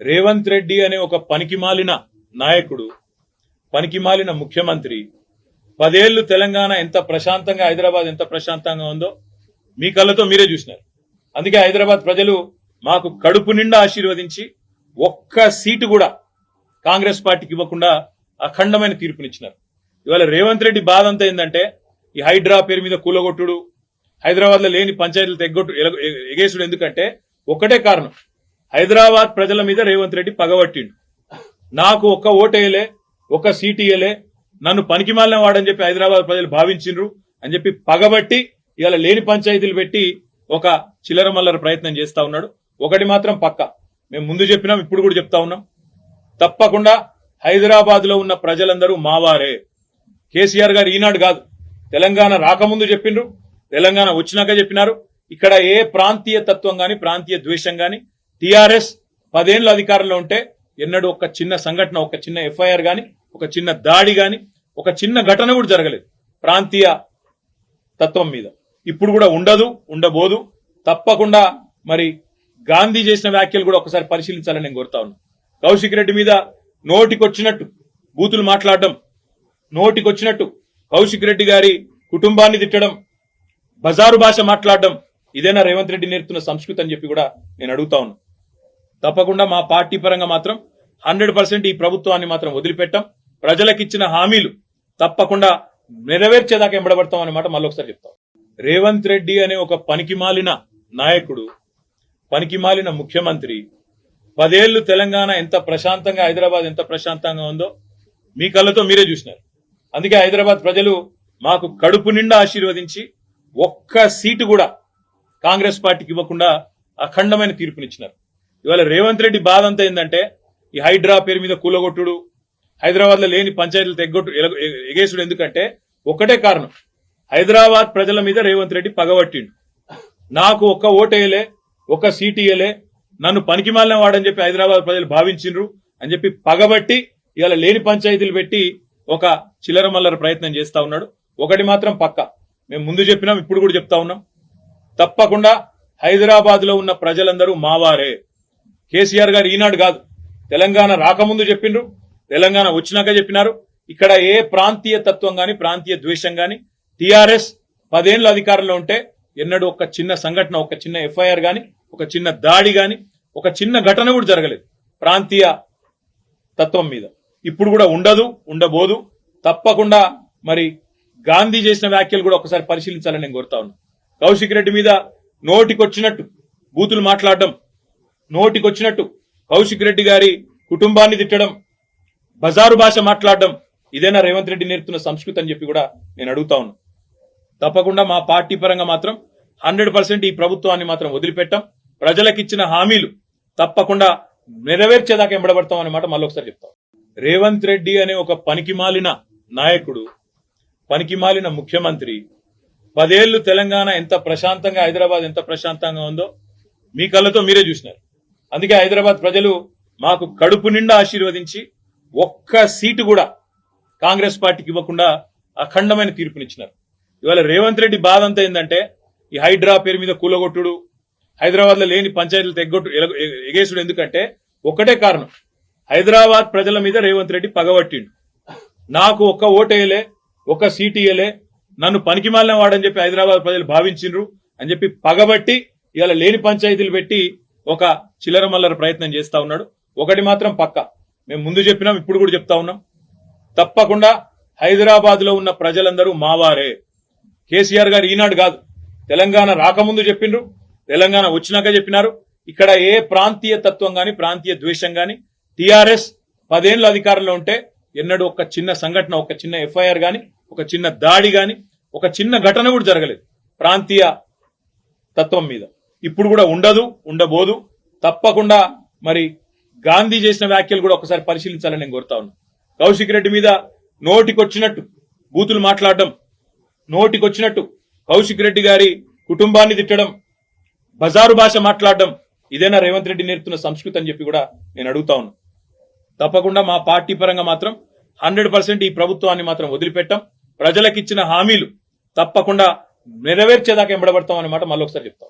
రేవంత్ రెడ్డి అనే ఒక పనికిమాలిన నాయకుడు పనికిమాలిన ముఖ్యమంత్రి పదేళ్ళు తెలంగాణ ఎంత ప్రశాంతంగా హైదరాబాద్ ఎంత ప్రశాంతంగా ఉందో మీ కళ్ళతో మీరే చూసినారు. అందుకే హైదరాబాద్ ప్రజలు మాకు కడుపు నిండా ఆశీర్వదించి ఒక్క సీటు కూడా కాంగ్రెస్ పార్టీకి ఇవ్వకుండా అఖండమైన తీర్పునిచ్చినారు. ఇవాళ రేవంత్ రెడ్డి బాధ అంతా ఏంటంటే ఈ హైడ్రా పేరు మీద కూలగొట్టుడు హైదరాబాద్లో లేని పంచాయతీలు తెగ్గొట్టు ఎగేసుడు ఎందుకంటే ఒకటే కారణం. హైదరాబాద్ ప్రజల మీద రేవంత్ రెడ్డి పగబట్టిండు. నాకు ఒక్క ఓటేయలే ఒక్క సీట్ నన్ను పనికిమాలిన వాడని చెప్పి హైదరాబాద్ ప్రజలు భావించిండ్రు అని చెప్పి పగబట్టి ఇవాళ లేని పంచాయతీలు పెట్టి ఒక చిల్లర మల్లర ప్రయత్నం చేస్తా ఉన్నాడు. ఒకటి మాత్రం పక్క. మేము ముందు చెప్పినాం ఇప్పుడు కూడా చెప్తా ఉన్నాం. తప్పకుండా హైదరాబాద్లో ఉన్న ప్రజలందరూ మావారే. కేసీఆర్ గారు ఈనాడు కాదు. తెలంగాణ రాకముందు చెప్పిండ్రు తెలంగాణ వచ్చినాక చెప్పినారు. ఇక్కడ ఏ ప్రాంతీయ తత్వం గాని ప్రాంతీయ ద్వేషం గాని టిఆర్ఎస్ పదేళ్ళు అధికారంలో ఉంటే ఎన్నడూ ఒక చిన్న సంఘటన ఒక చిన్న ఎఫ్ఐఆర్ గాని ఒక చిన్న దాడి గాని ఒక చిన్న ఘటన కూడా జరగలేదు. ప్రాంతీయ తత్వం మీద. ఇప్పుడు కూడా ఉండదు ఉండబోదు. తప్పకుండా మరి గాంధీ చేసిన వ్యాఖ్యలు కూడా ఒకసారి పరిశీలించాలని నేను కోరుతా ఉన్నా. కౌశిక్ రెడ్డి మీద నోటికొచ్చినట్టు బూతులు మాట్లాడడం నోటికొచ్చినట్టు కౌశిక్ రెడ్డి గారి కుటుంబాన్ని తిట్టడం బజారు భాష మాట్లాడడం ఇదేనా రేవంత్ రెడ్డి నేర్పుతున్న సంస్కృతి అని చెప్పి కూడా నేను అడుగుతా ఉన్నా. తప్పకుండా మా పార్టీ పరంగా మాత్రం హండ్రెడ్ ఈ ప్రభుత్వాన్ని మాత్రం వదిలిపెట్టాం. ప్రజలకిచ్చిన హామీలు తప్పకుండా నెరవేర్చేదాకా ఎంబడబడతాం అన్నమాట మాట మళ్ళీ ఒకసారి చెప్తాం. రేవంత్ రెడ్డి అనే ఒక పనికిమాలిన నాయకుడు పనికిమాలిన ముఖ్యమంత్రి పదేళ్ళు తెలంగాణ ఎంత ప్రశాంతంగా హైదరాబాద్ ఎంత ప్రశాంతంగా ఉందో మీ కళ్ళతో మీరే చూసినారు. అందుకే హైదరాబాద్ ప్రజలు మాకు కడుపు నిండా ఆశీర్వదించి ఒక్క సీటు కూడా కాంగ్రెస్ పార్టీకి ఇవ్వకుండా అఖండమైన తీర్పునిచ్చినారు. ఇవాళ రేవంత్ రెడ్డి బాధ అంతా ఏంటంటే ఈ హైడ్రా పేరు మీద కూలగొట్టుడు హైదరాబాద్లో లేని పంచాయతీలు తెగ్గొట్టు ఎగేసుడు ఎందుకంటే ఒకటే కారణం. హైదరాబాద్ ప్రజల మీద రేవంత్ రెడ్డి పగబట్టిండు నాకు ఒక్క ఓటేయలే ఒక్క సీట్ ఇయ్యలే నన్ను పనికిమాలిన వాడని చెప్పి హైదరాబాద్ ప్రజలు భావించిండ్రు అని చెప్పి పగబట్టి ఇవాళ లేని పంచాయతీలు పెట్టి ఒక చిల్లర మల్లర ప్రయత్నం చేస్తా ఉన్నాడు. ఒకటి మాత్రం పక్క. మేము ముందు చెప్పినాం ఇప్పుడు కూడా చెప్తా ఉన్నాం. తప్పకుండా హైదరాబాద్లో ఉన్న ప్రజలందరూ మావారే. కేసీఆర్ గారు ఈనాడు కాదు. తెలంగాణ రాకముందు చెప్పిండ్రు తెలంగాణ వచ్చినాక చెప్పినారు. ఇక్కడ ఏ ప్రాంతీయ తత్వం గాని ప్రాంతీయ ద్వేషం గాని టీఆర్ఎస్ పదేళ్ళు అధికారంలో ఉంటే ఎన్నడూ ఒక చిన్న సంఘటన ఒక చిన్న ఎఫ్ఐఆర్ గాని ఒక చిన్న దాడి గాని ఒక చిన్న ఘటన కూడా జరగలేదు ప్రాంతీయ తత్వం మీద. ఇప్పుడు కూడా ఉండదు ఉండబోదు. తప్పకుండా మరి గాంధీ చేసిన వ్యాఖ్యలు కూడా ఒకసారి పరిశీలించాలని నేను కోరుతా ఉన్నా. కౌశిక్ రెడ్డి మీద నోటికొచ్చినట్టు బూతులు మాట్లాడడం నోటికొచ్చినట్టు కౌశిక్ రెడ్డి గారి కుటుంబాన్ని తిట్టడం బజారు భాష మాట్లాడడం ఇదేనా రేవంత్ రెడ్డి నేర్పుతున్న సంస్కృతి అని చెప్పి కూడా నేను అడుగుతా ఉన్నా. తప్పకుండా మా పార్టీ పరంగా మాత్రం హండ్రెడ్ ఈ ప్రభుత్వాన్ని మాత్రం వదిలిపెట్టాం. ప్రజలకిచ్చిన హామీలు తప్పకుండా నెరవేర్చేదాకా ఎంబడబడతాం అనే మాట మళ్ళీ ఒకసారి చెప్తాం. రేవంత్ రెడ్డి అనే ఒక పనికిమాలిన నాయకుడు పనికిమాలిన ముఖ్యమంత్రి పదేళ్ళు తెలంగాణ ఎంత ప్రశాంతంగా హైదరాబాద్ ఎంత ప్రశాంతంగా ఉందో మీ కళ్ళతో మీరే చూసినారు. అందుకే హైదరాబాద్ ప్రజలు మాకు కడుపు నిండా ఆశీర్వదించి ఒక్క సీటు కూడా కాంగ్రెస్ పార్టీకి ఇవ్వకుండా అఖండమైన తీర్పునిచ్చినారు. ఇవాళ రేవంత్ రెడ్డి బాధ అంతా ఏంటంటే ఈ హైడ్రా పేరు మీద కూలగొట్టుడు హైదరాబాద్లో లేని పంచాయతీలు తెగ్గొట్టు ఎగేసుడు ఎందుకంటే ఒకటే కారణం. హైదరాబాద్ ప్రజల మీద రేవంత్ రెడ్డి పగబట్టిండు. నాకు ఒక్క ఓటేయలే ఒక్క సీటు ఇయ్యలే నన్ను పనికిమాలిన వాడని చెప్పి హైదరాబాద్ ప్రజలు భావించిండ్రు అని చెప్పి పగబట్టి ఇవాళ లేని పంచాయతీలు పెట్టి ఒక చిల్లర మల్లర ప్రయత్నం చేస్తా ఉన్నాడు. ఒకటి మాత్రం పక్క. మేము ముందు చెప్పినాం ఇప్పుడు కూడా చెప్తా ఉన్నాం. తప్పకుండా హైదరాబాద్లో ఉన్న ప్రజలందరూ మావారే. కేసీఆర్ గారు ఈనాడు కాదు. తెలంగాణ రాకముందు చెప్పిండ్రు తెలంగాణ వచ్చినాక చెప్పినారు. ఇక్కడ ఏ ప్రాంతీయ తత్వం గాని ప్రాంతీయ ద్వేషం గాని టిఆర్ఎస్ పదేళ్ళు అధికారంలో ఉంటే ఎన్నడూ ఒక చిన్న సంఘటన ఒక చిన్న ఎఫ్ఐఆర్ గాని ఒక చిన్న దాడి గాని ఒక చిన్న ఘటన కూడా జరగలేదు ప్రాంతీయ తత్వం మీద. ఇప్పుడు కూడా ఉండదు ఉండబోదు. తప్పకుండా మరి గాంధీ చేసిన వ్యాఖ్యలు కూడా ఒకసారి పరిశీలించాలని నేను కోరుతా ఉన్నా. కౌశిక్ రెడ్డి మీద నోటికొచ్చినట్టు బూతులు మాట్లాడడం నోటికొచ్చినట్టు కౌశిక్ రెడ్డి గారి కుటుంబాన్ని తిట్టడం బజారు భాష మాట్లాడడం ఇదేనా రేవంత్ రెడ్డి నేర్పుతున్న సంస్కృతి అని చెప్పి కూడా నేను అడుగుతా ఉన్నా. తప్పకుండా మా పార్టీ పరంగా మాత్రం హండ్రెడ్ ఈ ప్రభుత్వాన్ని మాత్రం వదిలిపెట్టాం. ప్రజలకిచ్చిన హామీలు తప్పకుండా నెరవేర్చేదాకా ఎంబడబడతాం అనే మాట మళ్ళీ ఒకసారి చెప్తాం